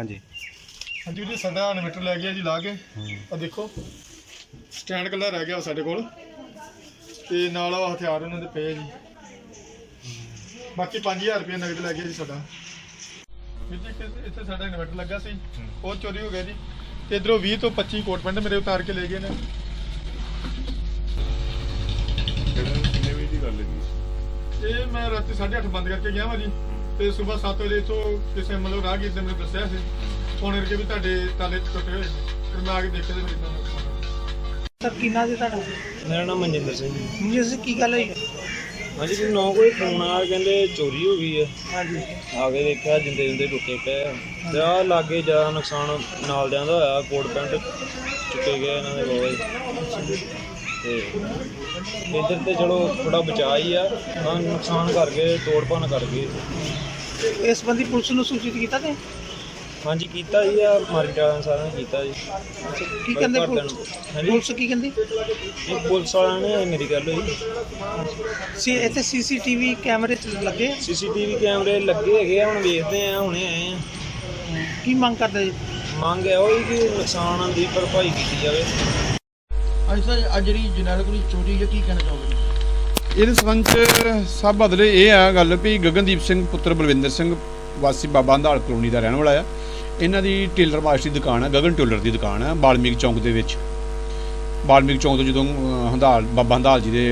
ਹਾਂਜੀ। ਹਾਂਜੀ ਜੀ ਸਾਡਾ ਇਨਵਰਟਰ ਲੈ ਗਿਆ ਜੀ ਲਾ ਕੇ। ਆ ਦੇਖੋ ਸਟੈਂਡ ਕੱਲਾ ਰਹਿ ਗਿਆ ਸਾਡੇ ਕੋਲ। ਤੇ ਨਾਲ ਉਹ ਹਥਿਆਰ ਉਹਨਾਂ ਦੇ ਪਏ ਜੀ। ਬਾਕੀ 5000 ਰੁਪਏ ਨਗਦ ਲੈ ਗਿਆ ਜੀ ਸਾਡਾ। ਵੀਰ ਜੀ ਇੱਥੇ- ਇੱਥੇ ਸਾਡਾ ਇਨਵਰਟਰ ਲੱਗਾ ਸੀ। ਉਹ ਚੋਰੀ ਹੋ ਗਿਆ ਜੀ। ਤੇ ਇਧਰੋਂ 20 ਤੋਂ 25 ਕੋਟ ਪੈਂਟ ਮੇਰੇ ਉਤਾਰ ਕੇ ਲੈ ਗਏ ਨੇ। ਕਿੰਨੇ ਵਜੇ ਦੀ ਗੱਲ ਹੈ ਜੀ? ਇਹ ਮੈਂ ਰਾਤੀ 8:30 ਬੰਦ ਕਰਕੇ ਗਿਆ ਵਾਂ ਜੀ। ਤੇ ਸਵੇਰ 7 ਵਜੇ ਤੋਂ ਕਿਸੇ ਮਤਲਬ ਰਾਹਗੀਰ ਨੇ ਮੈਨੂੰ ਦੱਸਿਆ ਸੀ। ਫੋਨ ਕਰਕੇ ਵੀ ਤੁਹਾਡੇ ਤਾਲੇ ਟੁੱਟੇ ਹੋਏ ਨੇ ਫਿਰ ਮੈਂ ਆ ਕੇ ਦੇਖਿਆ ਤੇ ਮੇਰੇ ਨਾਲ ਸਰ ਕੀ ਨਾਂ ਜੀ ਤੁਹਾਡਾ? ਮੇਰਾ ਨਾਮ ਮਨਜਿੰਦਰ ਸਿੰਘ ਜੀ ਜੀ ਸਰ ਕੀ ਗੱਲ ਹੋਈ? ਹੈ ਹਾਂਜੀ ਕੋਈ ਨੌ ਕੋਈ ਫੋਨ ਆ ਕਹਿੰਦੇ ਚੋਰੀ ਹੋ ਗਈ ਹੈ। ਹਾਂਜੀ। ਆ ਕੇ ਦੇਖਿਆ ਜਿੰਦੇ ਜਿੰਦੇ ਟੁੱਟੇ ਪਏ ਆ। ਤੇ ਆ ਲਾਗੇ ਜ਼ਿਆਦਾ ਨੁਕਸਾਨ ਨਾਲ ਦਿਆਂ ਦਾ ਹੋਇਆ ਕੋਟ ਪੈਂਟ ਚੁੱਕੇ ਗਏ ਇਹਨਾਂ ਦੇ ਬਹੁਤ ਤੇ ਇੱਧਰ ਤੇ ਚਲੋ ਥੋੜਾ ਬਚਾ ਹੀ ਆ। ਆਹ ਨੁਕਸਾਨ ਕਰ ਗਏ ਤੋੜ ਭੰਨ ਕਰ ਗਏ। ਇਸ ਸੰਬੰਧੀ ਪੁਲਿਸ ਨੂੰ ਸੂਚਿਤ ਕੀਤਾ ਤੇ? ਹਾਂਜੀ ਕੀਤਾ ਜੀ ਆ। ਮਾਰਕੀਟ ਸਾਰਿਆਂ ਨੇ ਕੀਤਾ ਜੀ। ਕੀ ਕਹਿੰਦੇ ਪੁਲਿਸ। ਹਾਂਜੀ? ਪੁਲਿਸ ਕੀ ਕਹਿੰਦੀ? ਇਹ ਪੁਲਿਸ ਵਾਲਿਆਂ ਨੇ ਮੇਰੀ ਗੱਲ ਹੋਈ। ਸੀ ਇੱਥੇ ਸੀਸੀਟੀਵੀ ਕੈਮਰੇ ਚ ਲੱਗੇ ਸੀਸੀਟੀਵੀ ਕੈਮਰੇ ਲੱਗੇ ਹੈਗੇ ਆ ਹੁਣ ਵੇਖਦੇ ਆ ਹੁਣੇ ਆਏ ਆ। ਕੀ ਮੰਗ ਕਰਦੇ ਜੀ? ਮੰਗ ਹੈ ਉਹ ਕਿ ਨੁਕਸਾਨ ਦੀ ਭਰਪਾਈ ਕੀਤੀ ਜਾਵੇ। ਅੱਜ ਸਰ ਅੱਜ ਜਿਹੜੀ ਜਨਰਲ ਕੋਲ ਚੋਰੀ ਹੈ ਕੀ ਕਹਿਣਾ ਚਾਹੋਗੇ? ਇਹਦੇ ਸੰਬੰਧ ਚ ਸਭ ਬਦਲੇ ਇਹ ਆ ਗੱਲ ਵੀ ਗਗਨਦੀਪ ਸਿੰਘ ਪੁੱਤਰ ਬਲਵਿੰਦਰ ਸਿੰਘ ਵਾਸੀ ਬਾਬਾ ਹੰਦਾਲ ਕਲੋਨੀ ਦਾ ਰਹਿਣ ਵਾਲਾ ਆ। ਇਹਨਾਂ ਦੀ ਟੇਲਰ ਮਾਸਟਰ ਦੀ ਦੁਕਾਨ ਆ ਗਗਨ ਟੇਲਰ ਦੀ ਦੁਕਾਨ ਆ ਬਾਲਮੀਕ ਚੌਂਕ ਦੇ ਵਿੱਚ। ਬਾਲਮੀਕ ਚੌਂਕ ਤੋਂ ਜਦੋਂ ਅਹ, ਹੰਦਾਲ ਬਾਬਾ ਹੰਦਾਲ ਜੀ ਦੇ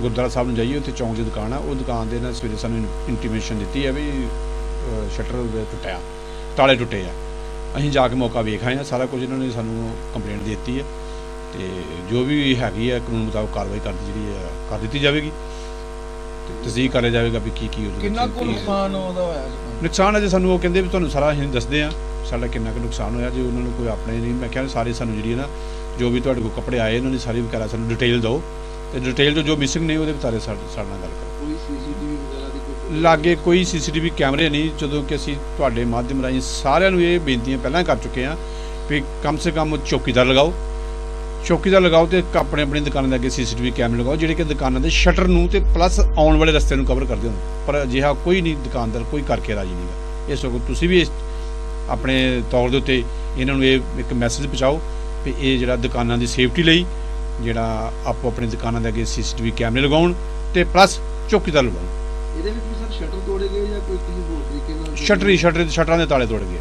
ਗੁਰਦੁਆਰਾ ਸਾਹਿਬ ਨੂੰ ਜਾਈਏ ਉੱਥੇ ਚੌਂਕ ਦੀ ਦੁਕਾਨ ਆ ਉਹ ਦੁਕਾਨ ਦੇ ਨਾਲ ਸਵੇਰੇ ਸਾਨੂੰ ਇੰਟੀਮੇਸ਼ਨ ਦਿੱਤੀ ਆ ਵੀ ਸ਼ਟਰ ਟੁੱਟਿਆ ਤਾਲੇ ਟੁੱਟੇ ਆ। ਅਸੀਂ ਜਾ ਕੇ ਮੌਕਾ ਵੇਖ ਆਏ ਆ ਸਾਰਾ ਕੁਝ ਇਹਨਾਂ ਨੇ ਸਾਨੂੰ ਕੰਪਲੇਂਟ ਦੇ ਦਿੱਤੀ ਆ। ਤੇ ਜੋ ਵੀ ਹੈਗੀ ਹੈ ਕਾਨੂੰਨ ਮੁਤਾਬਕ ਕਾਰਵਾਈ ਕਰਦੀ ਜਿਹੜੀ ਹੈ ਕਰ ਦਿੱਤੀ ਜਾਵੇਗੀ। ਤੇ ਤਸਦੀਕ ਕਰਿਆ ਜਾਵੇਗਾ ਵੀ ਕੀ ਕੀ ਉਹਦੇ ਕਿੰਨਾ ਵਿੱਚ ਕੁ ਕੀ- ਨੁਕਸਾਨ ਉਹਦਾ ਹੋਇਆ ਨੁਕਸਾਨ ਅਜੇ ਸਾਨੂੰ ਉਹ ਕਹਿੰਦੇ ਵੀ ਤੁਹਾਨੂੰ ਸਾਰਾ ਅਸੀਂ ਦੱਸਦੇ ਆ ਸਾਡਾ ਕਿੰਨਾ ਕੁ ਨੁਕਸਾਨ ਹੋਇਆ ਜੇ ਉਹਨਾਂ ਨੂੰ ਕੋਈ ਆਪਣੇ ਨਹੀਂ ਮੈਂ ਕਿਹਾ ਸਾਰੇ ਸਾਨੂੰ ਜਿਹੜੀ ਹੈ ਨਾ ਜੋ ਵੀ ਤੁਹਾਡੇ ਕੋਲ ਕੱਪੜੇ ਆਏ ਉਹਨਾਂ ਦੀ ਸਾਰੀ ਵਗੈਰਾ ਸਾਨੂੰ ਡਿਟੇਲ ਦਿਓ। ਤੇ ਡਿਟੇਲ ਜੋ ਜੋ ਮਿਸਿੰਗ ਨੇ ਉਹਦੇ ਬਾਰੇ ਸਾਡੇ ਨਾਲ ਗੱਲ ਕਰੋ। ਕੋਈ ਸੀਸੀਟੀਵੀ ਵਗੈਰਾ ਦੀ ਕੋਈ ਲਾਗੇ ਕੋਈ ਸੀਸੀਟੀਵੀ ਕੈਮਰੇ ਨਹੀਂ ਜਦੋਂ ਕਿ ਅਸੀਂ ਤੁਹਾਡੇ ਮਾਧਿਅਮ ਰਾਹੀਂ ਸਾਰਿਆਂ ਨੂੰ ਇਹ ਬੇਨਤੀਆਂ ਪਹਿਲਾਂ ਕਰ ਚੁੱਕੇ ਹਾਂ ਵੀ ਕਮ ਸੇ ਕਮ ਚੌਕੀਦਾਰ ਲਗਾਓ। ਚੌਕੀਦਾਰ ਲਗਾਓ ਤੇ ਆਪਣੀ ਆਪਣੀ ਦੁਕਾਨਾਂ ਦੇ ਅੱਗੇ ਸੀਸੀਟੀਵੀ ਕੈਮਰੇ ਲਗਾਓ ਜਿਹੜੇ ਕਿ ਦੁਕਾਨਾਂ ਦੇ ਸ਼ਟਰ ਨੂੰ ਤੇ ਪਲੱਸ ਆਉਣ ਵਾਲੇ ਰਸਤੇ ਨੂੰ ਕਵਰ ਕਰਦੇ ਹੋਣ ਪਰ ਅਜਿਹਾ ਕੋਈ ਨਹੀਂ ਦੁਕਾਨਦਾਰ ਕੋਈ ਕਰਕੇ ਰਾਜੀ ਨਹੀਂਗਾ ਇਸ ਵਕਤ ਤੁਸੀਂ ਵੀ ਆਪਣੇ ਤੌਰ ਦੇ ਉੱਤੇ ਇਹਨਾਂ ਨੂੰ ਇਹ ਇੱਕ ਮੈਸੇਜ ਪਹੁੰਚਾਓ ਵੀ ਇਹ ਜਿਹੜਾ ਦੁਕਾਨਾਂ ਦੀ ਸੇਫਟੀ ਲਈ ਜਿਹੜਾ ਆਪੋ ਆਪਣੀ ਦੁਕਾਨਾਂ ਦੇ ਅੱਗੇ ਸੀਸੀਟੀਵੀ ਕੈਮਰੇ ਲਗਾਉਣ ਤੇ ਪਲੱਸ ਚੌਕੀਦਾਰ ਲਗਾਉਣ ਇਹਦੇ ਵਿੱਚ ਵੀ ਸਰ ਸ਼ਟਰ ਤੋੜੇ ਗਏ ਜਾਂ ਕੋਈ ਕਿਸੇ ਹੋਰ ਤਰੀਕੇ ਨਾਲ ਸ਼ਟਰ ਹੀ ਸ਼ਟਰ ਸ਼ਟਰਾਂ ਦੇ ਤਾਲੇ ਤੋੜ ਗਏ।